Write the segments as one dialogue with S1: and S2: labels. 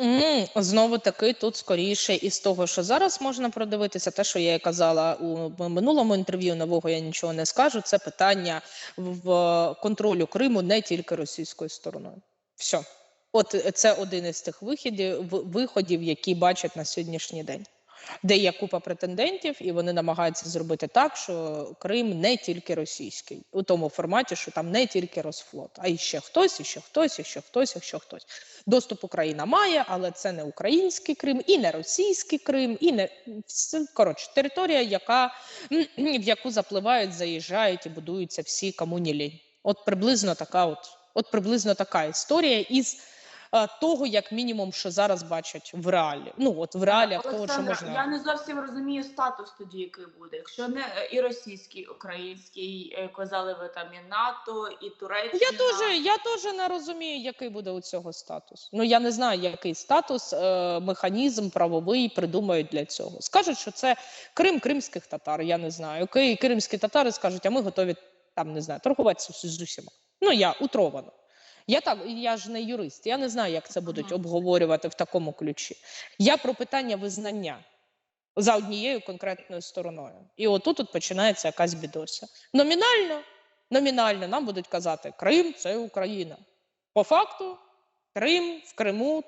S1: М, Знову таки, тут скоріше із того, що зараз можна продивитися, те, що я казала у минулому інтерв'ю, нового я нічого не скажу. Це питання в контролю Криму не тільки російською стороною. Все. От це один із тих виходів, виходів, які бачать на сьогоднішній день, де є купа претендентів, і вони намагаються зробити так, що Крим не тільки російський, у тому форматі, що там не тільки Росфлот, а і ще хтось, і ще хтось, і ще хтось, і ще хтось. Доступ Україна має, але це не український Крим, і не російський Крим, і не коротше територія, яка в яку запливають, заїжджають і будуються всі кому не лінь. От приблизно така, от, от приблизно така історія із того, як мінімум, що зараз бачать в реалі. Ну от в реаліях того, що можна.
S2: я не зовсім розумію статус тоді, який буде. Якщо не е, і російський, і український, е, казали ви там і НАТО, і Туреччина.
S1: Я теж, я теж не розумію, який буде у цього статус. Ну я не знаю, який статус, е, механізм правовий придумають для цього. Скажуть, що це Крим кримських татар. Я не знаю. Окей, кримські татари скажуть, а ми готові там не знаю, торгуватися з усіма. Ну я утровано. Я так, я ж не юрист, я не знаю, як це будуть обговорювати в такому ключі. Я про питання визнання за однією конкретною стороною. І отут от починається якась бідося. Номінально, номінально нам будуть казати, Крим це Україна. По факту, Крим в Криму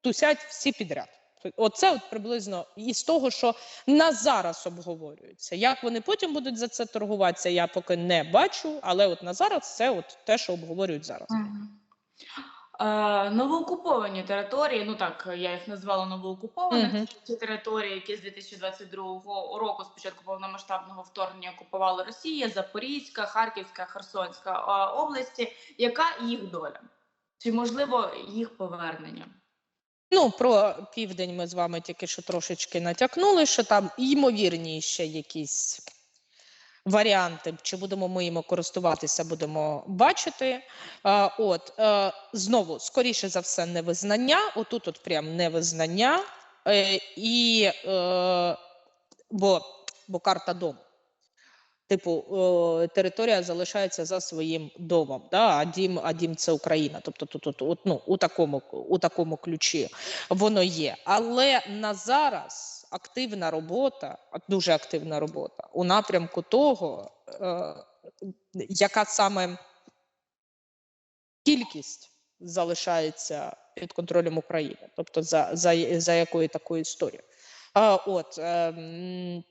S1: тусять всі підряд. Оце от приблизно із того, що на зараз обговорюється. Як вони потім будуть за це торгуватися, я поки не бачу, але от на зараз це от те, що обговорюють зараз.
S2: Е, новоокуповані території, ну так я їх назвала новоокупованими.
S1: Мгм.
S2: Це ті території, які з 2022 року, з початку повномасштабного вторгнення, окупувала Росія, Запорізька, Харківська, Херсонська е, області. Яка їх доля? Чи можливо їх повернення?
S1: Ну, про південь ми з вами тільки що трошечки натякнули, що там ймовірні ще якісь варіанти, чи будемо ми їм користуватися, будемо бачити. А, от е, знову, скоріше за все, невизнання. Отут, от прям невизнання. Е, і е, бо, бо карта дому. Типу, е, територія залишається за своїм домом, да? а дім, а дім це Україна. Тобто тут, тут от, ну, у такому у такому ключі воно є. Але на зараз активна робота, дуже активна робота у напрямку того, е, яка саме кількість залишається під контролем України, тобто за, за, за якою такою історією. А, от, ем,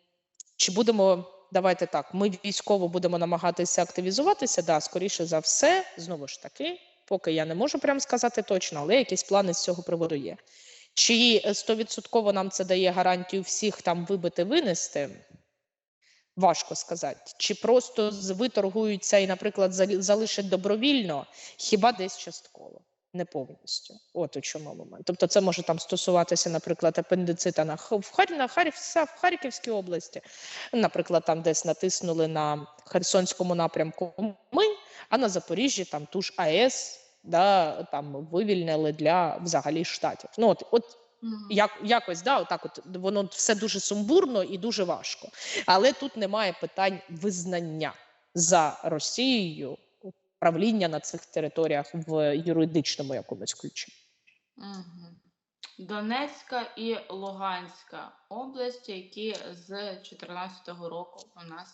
S1: чи будемо, давайте так, ми військово будемо намагатися активізуватися, да, скоріше за все, знову ж таки, поки я не можу прямо сказати точно, але якісь плани з цього приводу є. Чи е, стовідсотково нам це дає гарантію всіх там вибити, винести? Важко сказати. Чи просто виторгуються і, наприклад, залишать добровільно, хіба десь частково, не повністю. От у чому момент. Тобто, це може там стосуватися, наприклад, апендицита на на Харів... в Харківській області. Наприклад, там десь натиснули на Херсонському напрямку ми, а на Запоріжжі там ту ж АЕС да, там вивільнили для взагалі штатів. Ну от, от як, якось да, отак от воно все дуже сумбурно і дуже важко. Але тут немає питань визнання за Росією правління на цих територіях в юридичному якомусь ключі.
S2: Донецька і Луганська області, які з 2014 року у нас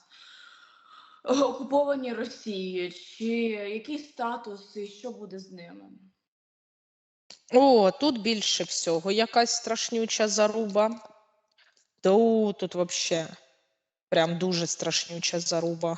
S2: окуповані Росією. Чи який статус і що буде з ними?
S1: О, тут більше всього якась страшнюча заруба. То тут взагалі прям дуже страшнюча заруба.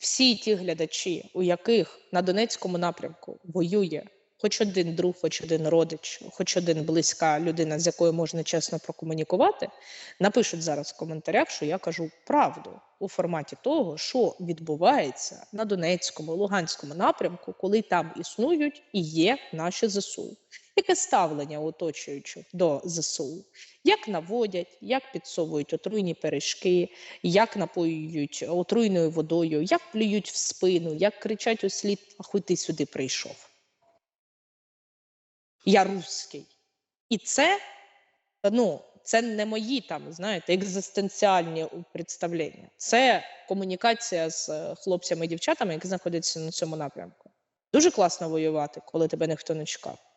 S1: Всі ті глядачі, у яких на Донецькому напрямку воює хоч один друг, хоч один родич, хоч один близька людина, з якою можна чесно прокомунікувати, напишуть зараз в коментарях, що я кажу правду у форматі того, що відбувається на Донецькому, Луганському напрямку, коли там існують і є наші ЗСУ. Яке ставлення оточуючих до ЗСУ? Як наводять, як підсовують отруйні пиріжки, як напоюють отруйною водою, як плюють в спину, як кричать у слід, хуй ти сюди прийшов. Я русський. І це, ну, це не мої там, знаєте, екзистенціальні представлення. Це комунікація з е, хлопцями і дівчатами, які знаходяться на цьому напрямку. Дуже класно воювати, коли тебе ніхто не чекав.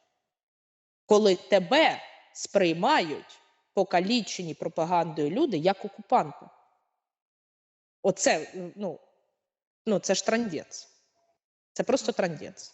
S1: Коли тебе сприймають покалічені пропагандою люди як окупанта. Оце, ну, ну це ж трандець. Це просто трандець.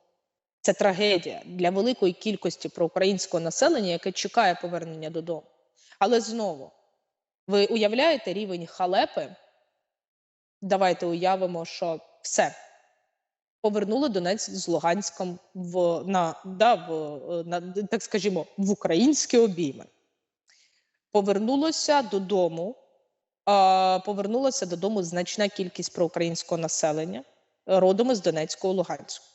S1: Це трагедія для великої кількості проукраїнського населення, яке чекає повернення додому. Але знову, ви уявляєте рівень халепи? Давайте уявимо, що все. Повернули Донець з Луганськом в, на, да, в, на, так скажімо, в українські обійми. Повернулося додому, а, повернулася додому значна кількість проукраїнського населення, родом із Донецького Луганського.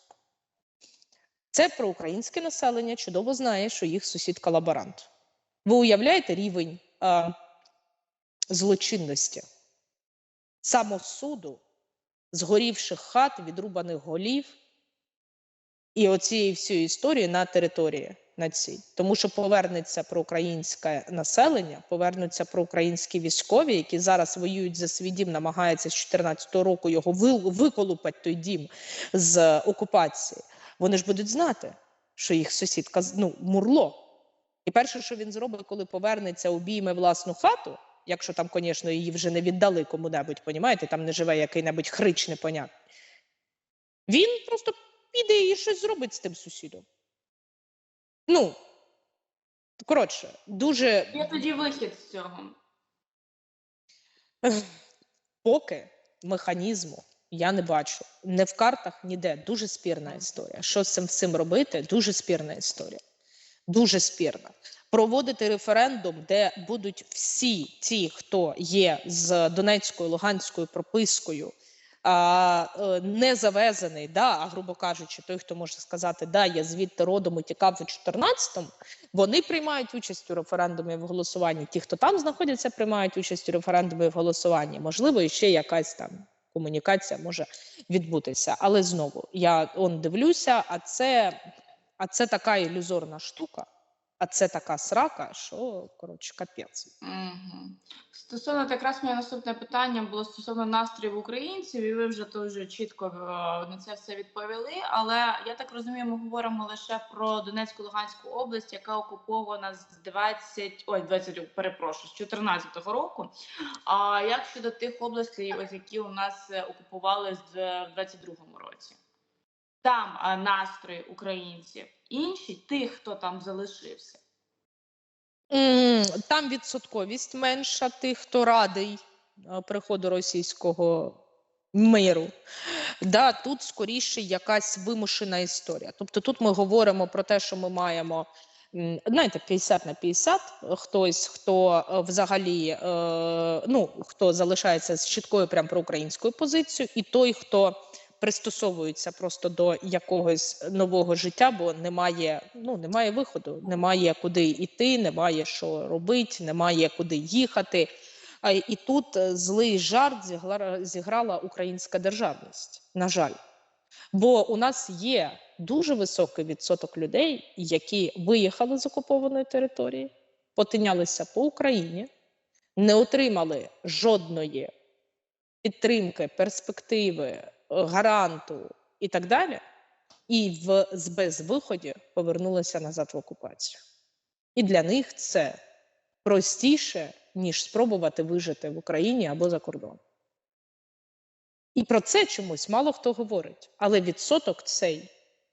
S1: Це проукраїнське населення чудово знає, що їх сусід колаборант. Ви уявляєте рівень а, злочинності, самосуду, згорівших хат, відрубаних голів і оцієї всієї історії на території на цій. Тому що повернеться проукраїнське населення, повернуться проукраїнські військові, які зараз воюють за свій дім, намагаються з 2014 року його ви- виколупати той дім з окупації. Вони ж будуть знати, що їх сусідка ну, мурло. І перше, що він зробить, коли повернеться, обійме власну хату, якщо там, звісно, її вже не віддали кому-небудь, понімаєте, там не живе який-небудь хрич непонятний. Він просто піде і щось зробить з тим сусідом. Ну, коротше, дуже
S2: Є тоді вихід з цього.
S1: Поки механізму я не бачу. Не в картах, ніде. Дуже спірна історія. Що з цим всім робити? Дуже спірна історія. Дуже спірна. Проводити референдум, де будуть всі ті, хто є з Донецькою, Луганською пропискою, а, е, не завезений, да, а грубо кажучи, той, хто може сказати, да, я звідти родом утікав у 14-му, вони приймають участь у референдумі в голосуванні. Ті, хто там знаходяться, приймають участь у референдумі в голосуванні. Можливо, і ще якась там комунікація може відбутися. Але знову я он дивлюся, а це, а це така ілюзорна штука, а це така срака, що коротше капець.
S2: Угу. Стосовно якраз моє наступне питання було стосовно настроїв українців, і ви вже дуже чітко е, на це все відповіли. Але я так розумію, ми говоримо лише про Донецьку Луганську область, яка окупована з 20, ой, 20, перепрошую, з 14-го року. А як щодо тих областей, ось які у нас е, окупували з- в 22-му році? Там е, настрої українців інші тих, хто там залишився?
S1: Там відсотковість менша тих, хто радий приходу російського миру. Да, тут скоріше якась вимушена історія. Тобто тут ми говоримо про те, що ми маємо. Знаєте, 50 на 50, хтось, хто е, взагалі е, ну, хто залишається з чіткою прям проукраїнською позицією, і той, хто пристосовується просто до якогось нового життя, бо немає, ну, немає виходу, немає куди йти, немає що робити, немає куди їхати. І тут е, злий жарт зіграла українська державність. На жаль, бо у нас є дуже високий відсоток людей, які виїхали з окупованої території, потинялися по Україні, не отримали жодної підтримки, перспективи, гаранту і так далі, і в безвиході повернулися назад в окупацію. І для них це простіше, ніж спробувати вижити в Україні або за кордоном. І про це чомусь мало хто говорить. Але відсоток цей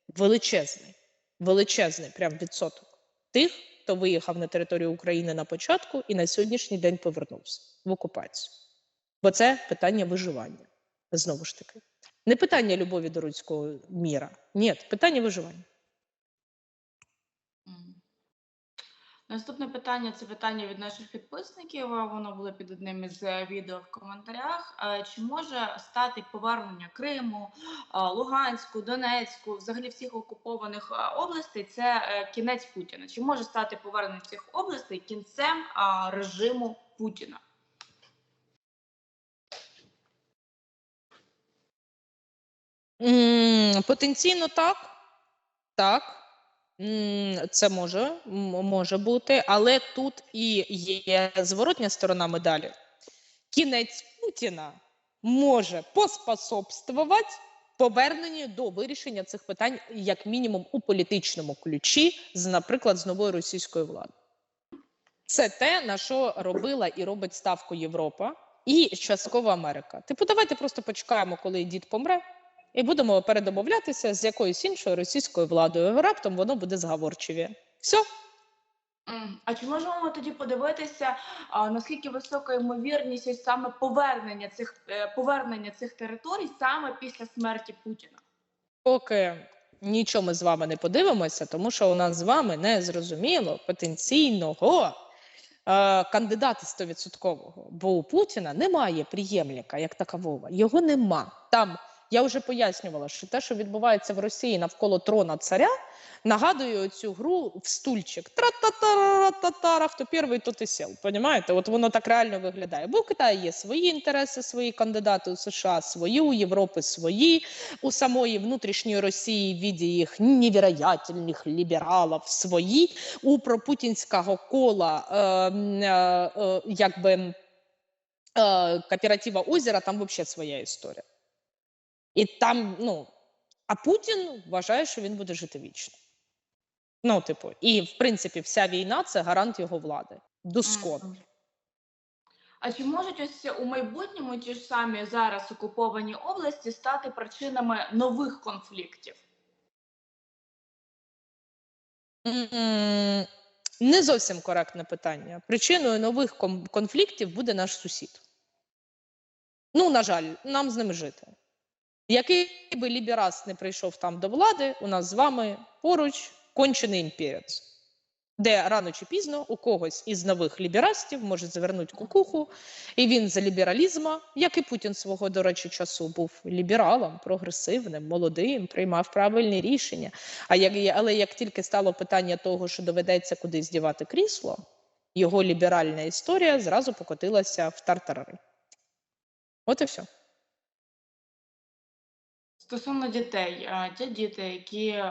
S1: величезний, величезний прям відсоток тих, хто виїхав на територію України на початку і на сьогоднішній день повернувся в окупацію. Бо це питання виживання. Знову ж таки. Не питання любові до руського міра. Ні, питання виживання.
S2: Наступне питання це питання від наших підписників. Воно було під одним із е, відео в коментарях. Чи може стати повернення Криму, Луганську, Донецьку, взагалі всіх окупованих областей? Це е, кінець Путіна? Чи може стати повернення цих областей кінцем режиму Путіна?
S1: Потенційно так. Так. Це може, може бути, але тут і є зворотня сторона медалі. Кінець Путіна може поспособствувати поверненню до вирішення цих питань, як мінімум, у політичному ключі, з, наприклад, з новою російською владою. Це те, на що робила і робить ставку Європа і частково Америка. Типу, давайте просто почекаємо, коли дід помре, і будемо передомовлятися з якоюсь іншою російською владою. Раптом воно буде зговорчиві. Все.
S2: А чи можемо ми тоді подивитися, а, наскільки висока ймовірність ось саме повернення цих е, повернення цих територій саме після смерті Путіна?
S1: Поки нічого ми з вами не подивимося, тому що у нас з вами не зрозуміло потенційного е, кандидата 100%. Бо у Путіна немає приємника як такового. Його нема. Там я вже пояснювала, що те, що відбувається в Росії навколо трона царя, нагадує цю гру в стульчик. Тра-та-та-ра-та-тара, хто перший, тот і сел. Понімаєте? От воно так реально виглядає. Бо в Китаї є свої інтереси, свої кандидати у США, свої, у Європи свої, у самої внутрішньої Росії в віді їх невероятельних лібералів свої, у пропутінського кола е, е, е, якби е, кооператива озера, там взагалі своя історія. І там, ну, а Путін вважає, що він буде жити вічно. Ну, типу, і в принципі, вся війна це гарант його влади. Доскон.
S2: Мгм. А чи можуть ось у майбутньому ті ж самі зараз окуповані області стати причинами нових конфліктів?
S1: Не зовсім коректне питання. Причиною нових конфліктів буде наш сусід. Ну, на жаль, нам з ним жити. Який би ліберас не прийшов там до влади, у нас з вами поруч кончений імперець, де рано чи пізно у когось із нових ліберастів може завернути кукуху, і він за лібералізма, як і Путін свого, до речі, часу був лібералом, прогресивним, молодим, приймав правильні рішення. А як, але як тільки стало питання того, що доведеться кудись дівати крісло, його ліберальна історія зразу покотилася в тартарари. От і все.
S2: Стосовно дітей, ті діти, які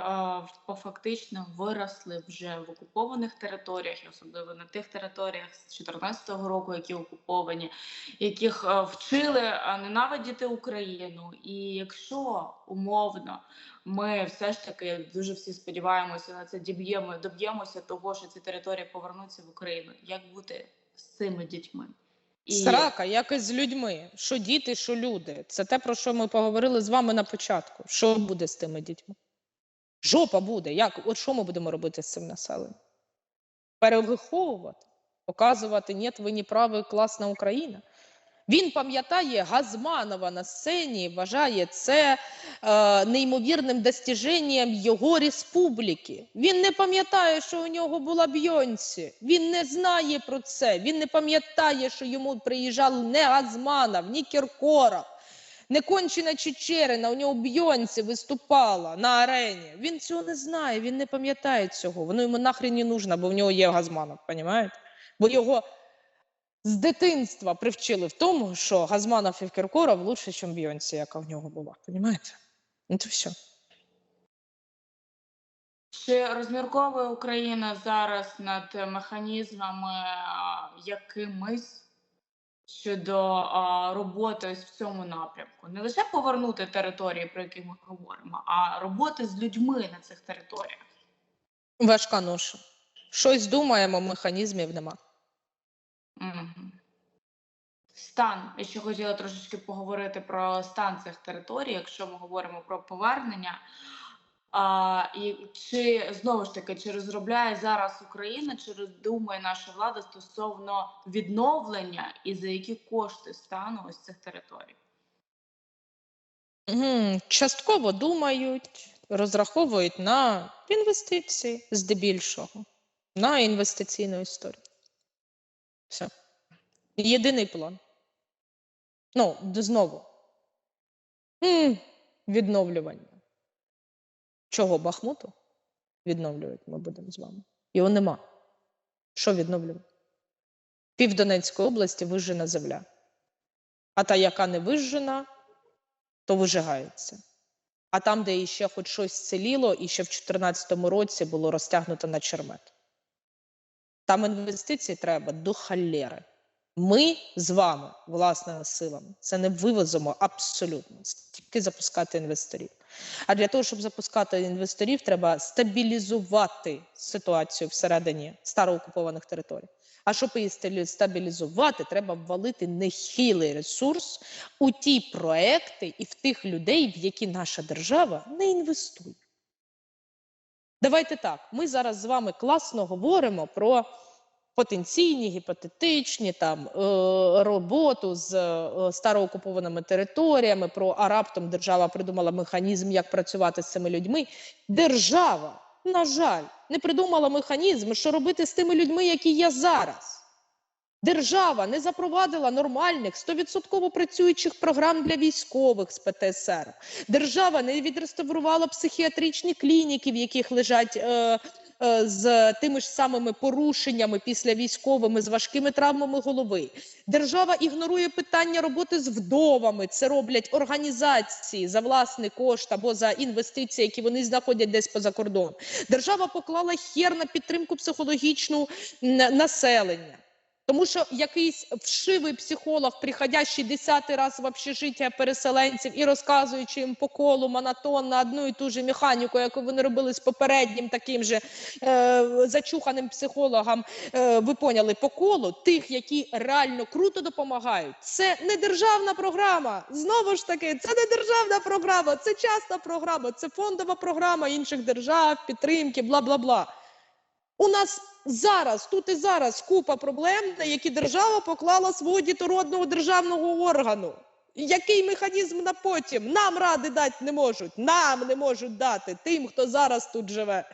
S2: по фактично виросли вже в окупованих територіях, особливо на тих територіях з 2014 року, які окуповані, яких вчили ненавидіти Україну. І якщо умовно ми все ж таки дуже всі сподіваємося на це, діб'ємо, доб'ємося того, що ці території повернуться в Україну, як бути з цими дітьми?
S1: Срака, як і з людьми. Що діти, що люди. Це те, про що ми поговорили з вами на початку. Що буде з тими дітьми? Жопа буде. Як? От що ми будемо робити з цим населенням? Перевиховувати, показувати, ні, ви не праві, класна Україна. Він пам'ятає Газманова на сцені, вважає це е, неймовірним достіженням його республіки. Він не пам'ятає, що у нього була Бйонсі. Він не знає про це. Він не пам'ятає, що йому приїжджав не Газманов, ні Кіркоров, не кончена Чечерина. У нього Бйонсі виступала на арені. Він цього не знає, він не пам'ятає цього. Воно йому нахрен не нужно, бо в нього є Газманов, понімаєте? Бо його з дитинства привчили в тому, що Газманов і Кіркоров лучше, ніж Бйонсі, яка в нього була. Понімаєте? Ну то все.
S2: Чи розмірковує Україна зараз над механізмами а, якимись щодо а, роботи ось в цьому напрямку? Не лише повернути території, про які ми говоримо, а роботи з людьми на цих територіях.
S1: Важка ноша. Щось думаємо, механізмів нема.
S2: Стан. Я ще хотіла трошечки поговорити про стан цих територій, якщо ми говоримо про повернення. А, і чи знову ж таки чи розробляє зараз Україна, чи роздумує наша влада стосовно відновлення і за які кошти стану ось цих територій?
S1: Частково думають, розраховують на інвестиції здебільшого, на інвестиційну історію. Все. Єдиний план. Ну, знову. Відновлювання. Чого Бахмуту? Відновлювати ми будемо з вами. Його нема. Що відновлювати? Пів Донецької області вижжена земля. А та, яка не вижжена, то вижигається. А там, де іще хоч щось ціліло, і ще в 2014 році було розтягнуто на чермет. Там інвестицій треба до халєри. Ми з вами, власними силами, це не вивозимо абсолютно. Тільки запускати інвесторів. А для того, щоб запускати інвесторів, треба стабілізувати ситуацію всередині староокупованих територій. А щоб її стабілізувати, треба ввалити нехилий ресурс у ті проекти і в тих людей, в які наша держава не інвестує. Давайте так. Ми зараз з вами класно говоримо про потенційні, гіпотетичні там е, роботу з е, староокупованими територіями. Про а раптом держава придумала механізм, як працювати з цими людьми. Держава, на жаль, не придумала механізм, що робити з тими людьми, які є зараз. Держава не запровадила нормальних 100% працюючих програм для військових з ПТСР. Держава не відреставрувала психіатричні клініки, в яких лежать е, з тими ж самими порушеннями після військовими, з важкими травмами голови. Держава ігнорує питання роботи з вдовами. Це роблять організації за власний кошт або за інвестиції, які вони знаходять десь поза кордоном. Держава поклала хер на підтримку психологічну населення. Тому що якийсь вшивий психолог, приходящий десятий раз в общежиття переселенців і розказуючи їм по колу монотонно одну і ту ж механіку, яку вони робили з попереднім таким же е, зачуханим психологом, е, ви поняли по колу тих, які реально круто допомагають. Це не державна програма. Знову ж таки, це не державна програма, це частна програма, це фондова програма інших держав, підтримки, бла бла бла. У нас зараз, тут і зараз купа проблем, на які держава поклала свого дітородного державного органу. Який механізм на потім? Нам ради дати не можуть, нам не можуть дати тим, хто зараз тут живе.